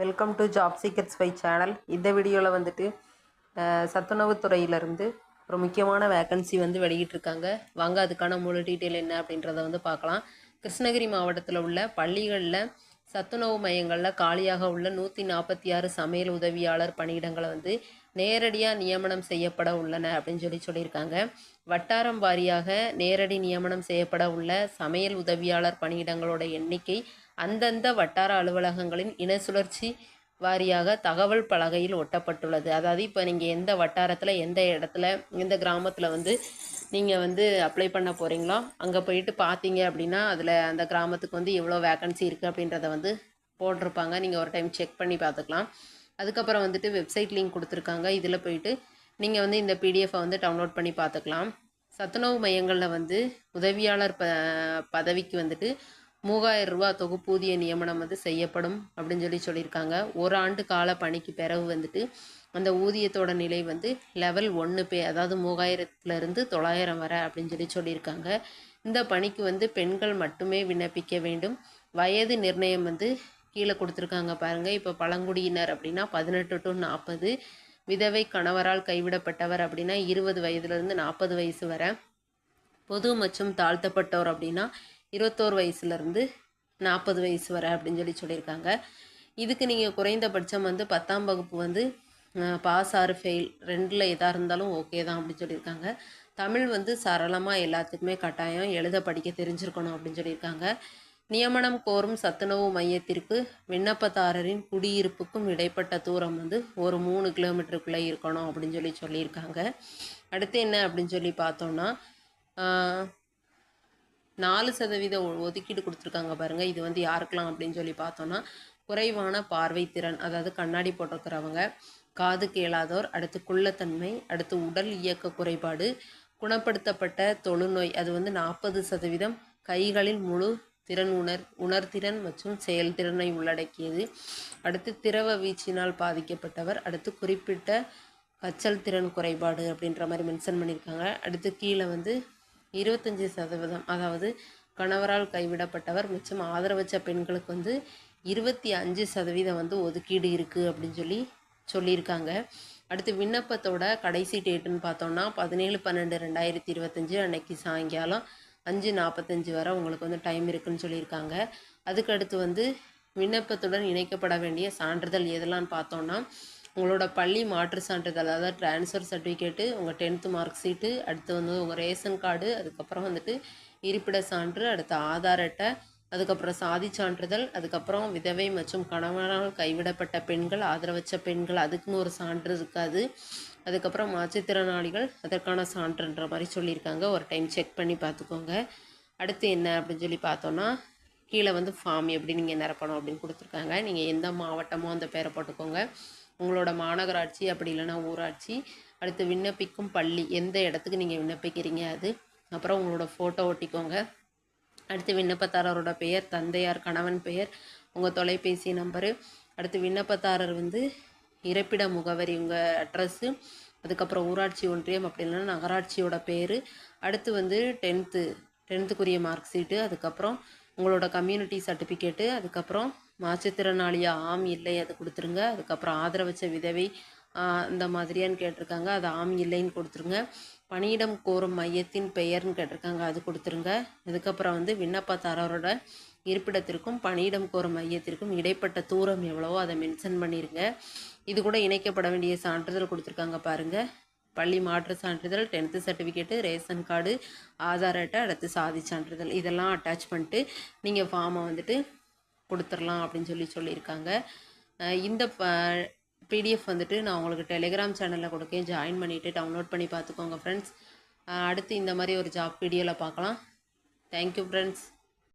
Welcome to job seekers fi channel இந்த வீடியோவில் வந்துட்டு அஹ், ஒரு முக்கியமான வேக்கன்சி வந்து வெளியிட்டிருக்காங்க. வாங்க அதுக்கான முழு டீட்டெயில் என்ன அப்படின்றத வந்து பார்க்கலாம். கிருஷ்ணகிரி மாவட்டத்தில் உள்ள பள்ளிகளில் சத்துணவு மையங்களில் காலியாக உள்ள நூற்றி நாற்பத்தி ஆறு சமையல் உதவியாளர் பணியிடங்களை வந்து நேரடியாக நியமனம் செய்யப்பட உள்ளன அப்படின்னு சொல்லி சொல்லியிருக்காங்க. வட்டாரம் வாரியாக நேரடி நியமனம் செய்யப்பட உள்ள சமையல் உதவியாளர் பணியிடங்களோட எண்ணிக்கை அந்தந்த வட்டார அலுவலகங்களின் இன சுழற்சி வாரியாக தகவல் பலகையில் ஒட்டப்பட்டுள்ளது. அதாவது இப்போ நீங்கள் எந்த வட்டாரத்தில் எந்த இடத்துல எந்த கிராமத்தில் வந்து நீங்கள் வந்து அப்ளை பண்ண போகிறீங்களோ அங்கே போயிட்டு பார்த்தீங்க அப்படின்னா அதில் அந்த கிராமத்துக்கு வந்து எவ்வளோ வேக்கன்சி இருக்குது அப்படின்றத வந்து போட்டிருப்பாங்க. நீங்கள் ஒரு டைம் செக் பண்ணி பார்த்துக்கலாம் அதுக்கப்புறம் வந்துட்டு வெப்சைட் லிங்க் கொடுத்துருக்காங்க. இதில் போயிட்டு நீங்கள் வந்து இந்த பிடிஎஃபை வந்து டவுன்லோட் பண்ணி பார்த்துக்கலாம் சத்துணவு மையங்களில் வந்து உதவியாளர் ப பதவிக்கு வந்துட்டு மூவாயிரம் ரூபா தொகுப்பூதிய நியமனம் வந்து செய்யப்படும் அப்படின்னு சொல்லி சொல்லியிருக்காங்க. ஒரு ஆண்டு கால பணிக்கு பிறகு வந்துட்டு அந்த ஊதியத்தோட நிலை வந்து லெவல் ஒன்று பே அதாவது மூவாயிரத்துலேருந்து தொள்ளாயிரம் வரை அப்படின்னு சொல்லி சொல்லியிருக்காங்க. இந்த பணிக்கு வந்து பெண்கள் மட்டுமே விண்ணப்பிக்க வேண்டும். வயது நிர்ணயம் வந்து கீழே கொடுத்துருக்காங்க பாருங்கள் இப்போ பழங்குடியினர் அப்படின்னா பதினெட்டு டு நாற்பது விதவை கணவரால் கைவிடப்பட்டவர் அப்படின்னா இருபது வயதுலேருந்து நாற்பது வயசு வரை. பொது மற்றும் தாழ்த்தப்பட்டோர் அப்படின்னா இருபத்தோரு வயசுலேருந்து நாற்பது வயசு வரை அப்படின்னு சொல்லி சொல்லியிருக்காங்க. இதுக்கு நீங்கள் குறைந்தபட்சம் வந்து பத்தாம் வகுப்பு வந்து பாஸ் ஆர் ஃபெயில் ரெண்டில் எதாக இருந்தாலும் ஓகே தான் அப்படின்னு சொல்லியிருக்காங்க. தமிழ் வந்து சரளமாக எல்லாத்துக்குமே கட்டாயம் எழுத படிக்க தெரிஞ்சிருக்கணும் அப்படின்னு சொல்லியிருக்காங்க. நியமனம் கோரும் சத்துணவு மையத்திற்கு விண்ணப்பதாரரின் குடியிருப்புக்கும் இடைப்பட்ட தூரம் வந்து ஒரு மூணு கிலோமீட்டருக்குள்ளே இருக்கணும் அப்படின்னு சொல்லி சொல்லியிருக்காங்க. அடுத்து என்ன அப்படின்னு சொல்லி பார்த்தோன்னா நாலு சதவீத ஒ- ஒதுக்கீடு கொடுத்துருக்காங்க பாருங்கள் இது வந்து யாருக்கெலாம் அப்படின்னு சொல்லி பார்த்தோன்னா குறைவான பார்வை திறன் அதாவது கண்ணாடி போட்டிருக்கிறவங்க காது கேளாதோர் அடுத்து குள்ளத்தன்மை அடுத்து உடல் இயக்க குறைபாடு குணப்படுத்தப்பட்ட தொழுநோய் அது வந்து நாற்பது சதவீதம் கைகளில் முழு திறன் உணர் உணர்திறன் மற்றும் செயல்திறனை உள்ளடக்கியது. அடுத்து திரவ வீச்சினால் பாதிக்கப்பட்டவர் அடுத்து குறிப்பிட்ட கச்சல் திறன் குறைபாடு அப்படின்ற மாதிரி மென்ஷன் பண்ணியிருக்காங்க. அடுத்து கீழே வந்து இருபத்தஞ்சி சதவீதம். அதாவது கணவரால் கைவிடப்பட்டவர் மிச்சம் ஆதரவச்ச பெண்களுக்கு வந்து இருபத்தி அஞ்சு சதவீதம் வந்து ஒதுக்கீடு இருக்குது அப்படின்னு சொல்லி சொல்லியிருக்காங்க. அடுத்து விண்ணப்பத்தோட கடைசி டேட்டுன்னு பார்த்தோம்னா பதினேழு பன்னெண்டு ரெண்டாயிரத்தி இருபத்தஞ்சு அன்னைக்கு சாயங்காலம் அஞ்சு நாற்பத்தஞ்சு வரை உங்களுக்கு வந்து டைம் இருக்குதுன்னு சொல்லியிருக்காங்க. அதுக்கடுத்து வந்து விண்ணப்பத்துடன் இணைக்கப்பட வேண்டிய சான்றிதழ் எதெல்லாம் பார்த்தோம்னா உங்களோட பள்ளி மாற்று சான்றிதழ் அதாவது ட்ரான்ஸ்ஃபர் சர்டிஃபிகேட்டு உங்கள் டென்த்து மார்க் ஷீட்டு அடுத்து வந்து உங்கள் ரேஷன் கார்டு அதுக்கப்புறம் வந்துட்டு இருப்பிட சான்று அடுத்து ஆதார் அட்டை அதுக்கப்புறம் சாதி சான்றிதழ் அதுக்கப்புறம் விதவை மற்றும் கணவனால் கைவிடப்பட்ட பெண்கள் ஆதரவற்ற பெண்கள் அதுக்குன்னு ஒரு சான்று இருக்காது. அதுக்கப்புறம் மாற்றுத்திறனாளிகள் அதற்கான சான்றுன்ற மாதிரி சொல்லியிருக்காங்க. ஒரு டைம் செக் பண்ணி பார்த்துக்கோங்க. அடுத்து என்ன அப்படின்னு சொல்லி பார்த்தோன்னா கீழே வந்து ஃபார்ம் எப்படி நீங்கள் நிரப்பணும் அப்படின்னு கொடுத்துருக்காங்க. நீங்கள் எந்த மாவட்டமோ அந்த பேரை போட்டுக்கோங்க. உங்களோட மாநகராட்சி அப்படி இல்லைன்னா ஊராட்சி அடுத்து விண்ணப்பிக்கும் பள்ளி எந்த இடத்துக்கு நீங்கள் விண்ணப்பிக்கிறீங்க அது? அப்புறம் உங்களோட ஃபோட்டோ ஒட்டிக்கோங்க. அடுத்து விண்ணப்பதாரரோட பெயர் தந்தையார் கணவன் பெயர் உங்கள் தொலைபேசி நம்பரு அடுத்து விண்ணப்பதாரர் வந்து இருப்பிட முகவரி உங்கள் அட்ரஸ்ஸு அதுக்கப்புறம் ஊராட்சி ஒன்றியம் அப்படி இல்லைன்னா நகராட்சியோட பேர் அடுத்து வந்து டென்த்து டென்த்துக்குரிய மார்க் ஷீட்டு அதுக்கப்புறம் உங்களோட கம்யூனிட்டி சர்டிஃபிகேட்டு அதுக்கப்புறம் மாற்றுத்திறனாளியா ஆம் இல்லை அது கொடுத்துருங்க. அதுக்கப்புறம் ஆதரவச்ச விதவை இந்த மாதிரியான்னு கேட்டிருக்காங்க. அது ஆம் இல்லைன்னு கொடுத்துருங்க. பணியிடம் கோரும் மையத்தின் பெயர்னு கேட்டிருக்காங்க. அது கொடுத்துருங்க. அதுக்கப்புறம் வந்து விண்ணப்பதாரரோட இருப்பிடத்திற்கும் பணியிடம் கோரும் மையத்திற்கும் இடைப்பட்ட தூரம் எவ்வளவோ அதை மென்ஷன் பண்ணிடுங்க இது கூட இணைக்கப்பட வேண்டிய சான்றிதழ் கொடுத்துருக்காங்க பாருங்கள் பள்ளி மாற்று சான்றிதழ் tenth certificate ration card Aadhaar அட்டை அடுத்து சாதி சான்றிதழ். இதெல்லாம் அட்டாச் பண்ணிட்டு நீங்கள் ஃபார்மை வந்துட்டு கொடுத்துடலாம் அப்படின்னு சொல்லி சொல்லியிருக்காங்க. இந்த இந்த பிடிஎஃப் வந்துட்டு நான் உங்களுக்கு டெலிகிராம் சேனலில் கொடுக்கேன். ஜாயின் பண்ணிவிட்டு டவுன்லோட் பண்ணி பார்த்துக்கோங்க ஃப்ரெண்ட்ஸ் அடுத்து இந்த மாதிரி ஒரு ஜாப் வீடியோவில் பார்க்கலாம். Thank you friends